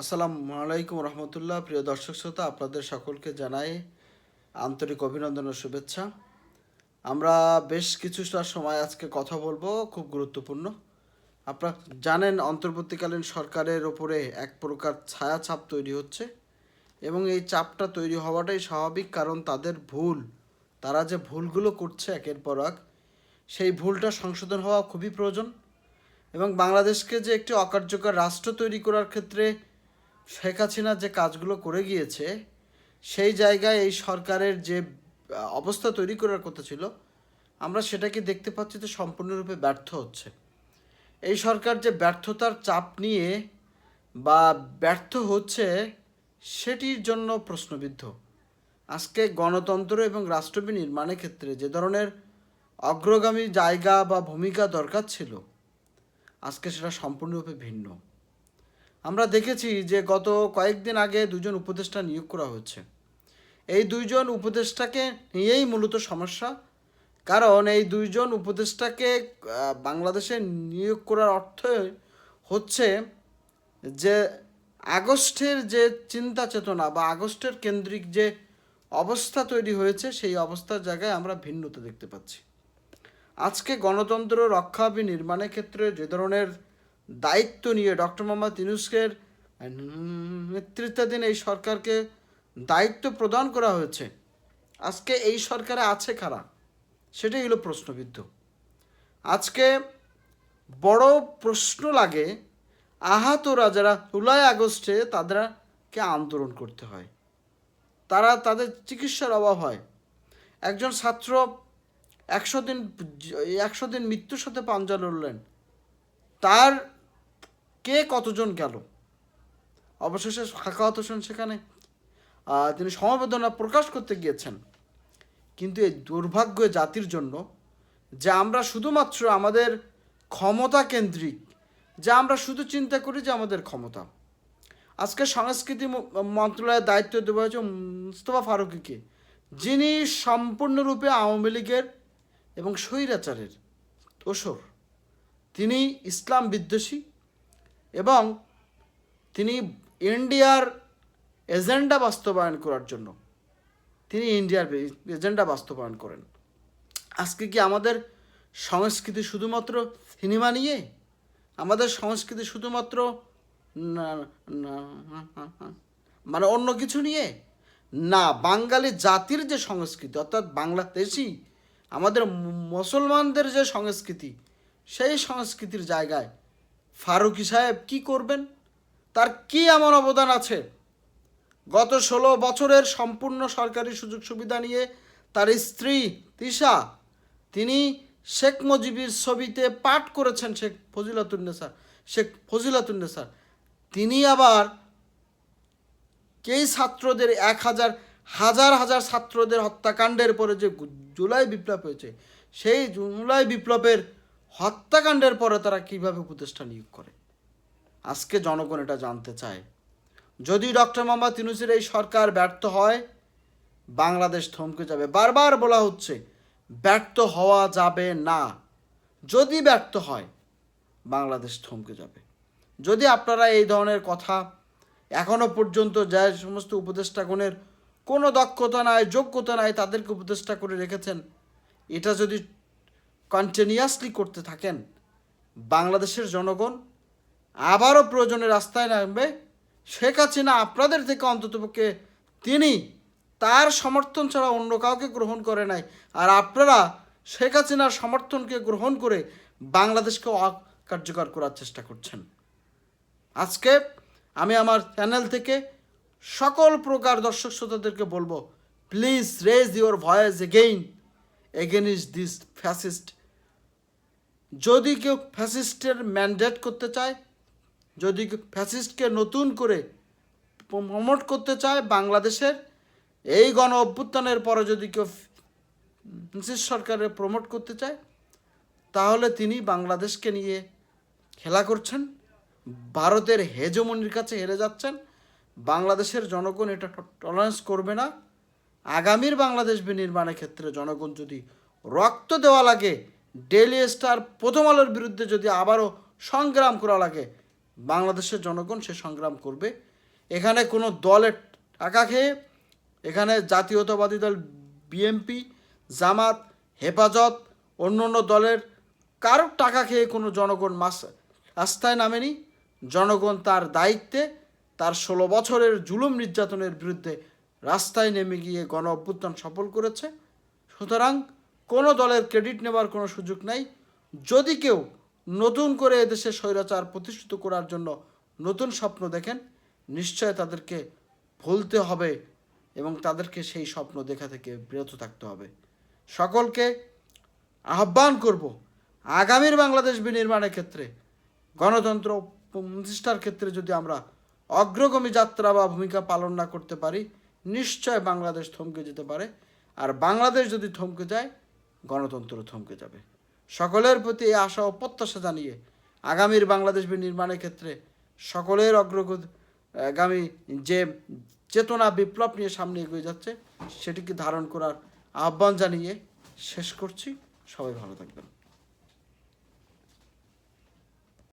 আসসালামু আলাইকুম রহমতুল্লাহ। প্রিয় দর্শক শ্রোতা, আপনাদের সকলকে জানাই আন্তরিক অভিনন্দন ও শুভেচ্ছা। আমরা বেশ কিছুটা সময় আজকে কথা বলব, খুব গুরুত্বপূর্ণ। আপনারা জানেন, অন্তর্বর্তীকালীন সরকারের ওপরে এক প্রকার ছায়া ছাপ তৈরি হচ্ছে এবং এই চাপটা তৈরি হওয়াটাই স্বাভাবিক, কারণ তাদের ভুল, তারা যে ভুলগুলো করছে একের পর এক, সেই ভুলটা সংশোধন হওয়া খুবই প্রয়োজন এবং বাংলাদেশকে যে একটি অকার্যকর রাষ্ট্র তৈরি করার ক্ষেত্রে শেখ হাসিনা যে কাজগুলো করে গিয়েছে, সেই জায়গায় এই সরকারের যে অবস্থা তৈরি করার কথা ছিল, আমরা সেটাকে দেখতে পাচ্ছি যে সম্পূর্ণরূপে ব্যর্থ হচ্ছে। এই সরকার যে ব্যর্থতার চাপ নিয়ে বা ব্যর্থ হচ্ছে, সেটির জন্য প্রশ্নবিদ্ধ। আজকে গণতন্ত্র এবং রাষ্ট্র নির্মাণের ক্ষেত্রে যে ধরনের অগ্রগামী জায়গা বা ভূমিকা দরকার ছিল, আজকে সেটা সম্পূর্ণরূপে ভিন্ন। আমরা দেখেছি যে গত কয়েকদিন আগে দুজন উপদেষ্টা নিয়োগ করা হয়েছে এই দুইজন উপদেষ্টাকে নিয়েই মূলত সমস্যা। কারণ এই দুইজন উপদেষ্টাকে বাংলাদেশে নিয়োগ করার অর্থ হচ্ছে যে আগস্টের যে চিন্তা চেতনা বা আগস্টের কেন্দ্রিক যে অবস্থা তৈরি হয়েছে, সেই অবস্থার জায়গায় আমরা ভিন্নতা দেখতে পাচ্ছি। আজকে গণতন্ত্র রক্ষা বি নির্মাণের ক্ষেত্রে যে ধরনের দায়িত্ব নিয়ে ডক্টর মোহাম্মদ ইউনুসকের নেতৃত্বাধীন এই সরকারকে দায়িত্ব প্রদান করা হয়েছে। আজকে এই সরকারে আছে কারা? সেটাই হলো প্রশ্নবিদ্ধ। আজকে বড় প্রশ্ন লাগে, আহতরা যারা জুলাই আগস্টে তাদেরকে আন্দোলন করতে হয়, তারা তাদের চিকিৎসার অভাব হয়। একজন ছাত্র একশো দিন একশো দিন মৃত্যুর সাথে পাঞ্জা লড়লেন, তার কে কতজন গেল? অবশেষে সাখাওয়াত হোসেন সেখানে। তিনি সমবেদনা প্রকাশ করতে গিয়েছেন। কিন্তু এই দুর্ভাগ্য জাতির জন্য যে আমরা শুধুমাত্র আমাদের ক্ষমতা কেন্দ্রিক, যে আমরা শুধু চিন্তা করি যে আমাদের ক্ষমতা। আজকে সংস্কৃতি মন্ত্রণালয়ের দায়িত্ব দেওয়া হয়েছে মুস্তফা ফারুকিকে, যিনি সম্পূর্ণরূপে আওয়ামী লীগের এবং স্বৈরাচারের দোসর তিনি ইসলাম বিদ্বেষী এবং তিনি ইন্ডিয়ার এজেন্ডা বাস্তবায়ন করার জন্য, তিনি ইন্ডিয়ার এজেন্ডা বাস্তবায়ন করেন। আজকে কি আমাদের সংস্কৃতি শুধুমাত্র সিনেমা নিয়ে? আমাদের সংস্কৃতি শুধুমাত্র মানে অন্য কিছু নিয়ে? না, বাঙালি জাতির যে সংস্কৃতি, অর্থাৎ বাংলাদেশি, আমাদের মুসলমানদের যে সংস্কৃতি, সেই সংস্কৃতির জায়গায় ফারুকি সাহেব কি করবেন? তার কি এমন অবদান আছে? গত ষোলো বছরের সম্পূর্ণ সরকারি সুযোগ সুবিধা নিয়ে তার স্ত্রী তিশা, তিনি শেখ মুজিবের ছবিতে পাঠ করেছেন শেখ ফজিলাতুন্নেসা শেখ ফজিলাতুন্নেসা তিনি আবার কেই ছাত্রদের এক হাজার হাজার হাজার ছাত্রদের হত্যাকাণ্ডের পরে যে জুলাই বিপ্লব হয়েছে, সেই জুলাই বিপ্লবের হত্যাকাণ্ডের পরে তারা কীভাবে উপদেষ্টা নিয়োগ করে? আজকে জনগণ এটা জানতে চায়। যদি ডক্টর মোহাম্মদ ইউনুসের এই সরকার ব্যর্থ হয়, বাংলাদেশ থমকে যাবে। বারবার বলা হচ্ছে, ব্যর্থ হওয়া যাবে না। যদি ব্যর্থ হয়, বাংলাদেশ থমকে যাবে। যদি আপনারা এই ধরনের কথা এখনও পর্যন্ত যে সমস্ত উপদেষ্টাগণের কোনো দক্ষতা নাই, যোগ্যতা নাই তাদেরকে উপদেষ্টা করে রেখেছেন, এটা যদি কন্টিনিউয়াসলি করতে থাকেন। বাংলাদেশের জনগণ আবারও প্রয়োজনে রাস্তায় নামবে। শেখ হাসিনা আপনাদের থেকে অন্ততপক্ষে তিনি তার সমর্থন ছাড়া অন্য কাউকে গ্রহণ করে নাই। আর আপনারা শেখ হাসিনার সমর্থনকে গ্রহণ করে বাংলাদেশকে অকার্যকর করার চেষ্টা করছেন। আজকে আমি আমার চ্যানেল থেকে সকল প্রকার দর্শক শ্রোতাদেরকে বলব please raise your voice again against this fascist যদি কেউ ফ্যাসিস্টের ম্যান্ডেট করতে চায়, যদি ফ্যাসিস্টকে নতুন করে প্রমোট করতে চায় বাংলাদেশের, এই গণ অভ্যুত্থানের পরে যদি কেউ ফ্যাসিস্ট সরকারের প্রমোট করতে চায়, তাহলে তিনি বাংলাদেশকে নিয়ে খেলা করছেন, ভারতের হেজমনির কাছে হেরে যাচ্ছেন, বাংলাদেশের জনগণ এটা টলারেন্স করবে না। আগামীর বাংলাদেশ বিনির্মাণের ক্ষেত্রে জনগণ যদি রক্ত দেওয়া লাগে ডেলি স্টার প্রথম আলোর বিরুদ্ধে যদি আবারও সংগ্রাম করা লাগে, বাংলাদেশের জনগণ সে সংগ্রাম করবে। এখানে কোনো দলের টাকা খেয়ে, এখানে জাতীয়তাবাদী দল বিএমপি জামাত, হেফাজত অন্য অন্য দলের কারও টাকা খেয়ে কোনো জনগণ মাস, রাস্তায় নামেনি। জনগণ তার দায়িত্বে, তার ষোলো বছরের জুলুম নির্যাতনের বিরুদ্ধে রাস্তায় নেমে গিয়ে গণ অভ্যুত্থান সফল করেছে। সুতরাং কোনো দলের ক্রেডিট নেবার কোনো সুযোগ নাই। যদি কেউ নতুন করে এদেশে স্বৈরাচার প্রতিষ্ঠিত করার জন্য নতুন স্বপ্ন দেখেন, নিশ্চয় তাদেরকে ভুলতে হবে এবং তাদেরকে সেই স্বপ্ন দেখা থেকে বিরত থাকতে হবে। সকলকে আহ্বান করব, আগামীর বাংলাদেশ বিনির্মাণের ক্ষেত্রে, গণতন্ত্র প্রতিষ্ঠার ক্ষেত্রে যদি আমরা অগ্রগামী যাত্রা বা ভূমিকা পালন না করতে পারি, নিশ্চয় বাংলাদেশ থমকে যেতে পারে। আর বাংলাদেশ যদি থমকে যায় গণতন্ত্র থমকে যাবে। সকলের প্রতি এই আশা ও প্রত্যাশা জানিয়ে আগামীর বাংলাদেশ নির্মাণের ক্ষেত্রে সকলের অগ্রগামী যে চেতনা, বিপ্লব নিয়ে সামনে এগিয়ে যাচ্ছে, সেটিকে ধারণ করার আহ্বান জানিয়ে শেষ করছি। সবাই ভালো থাকবেন।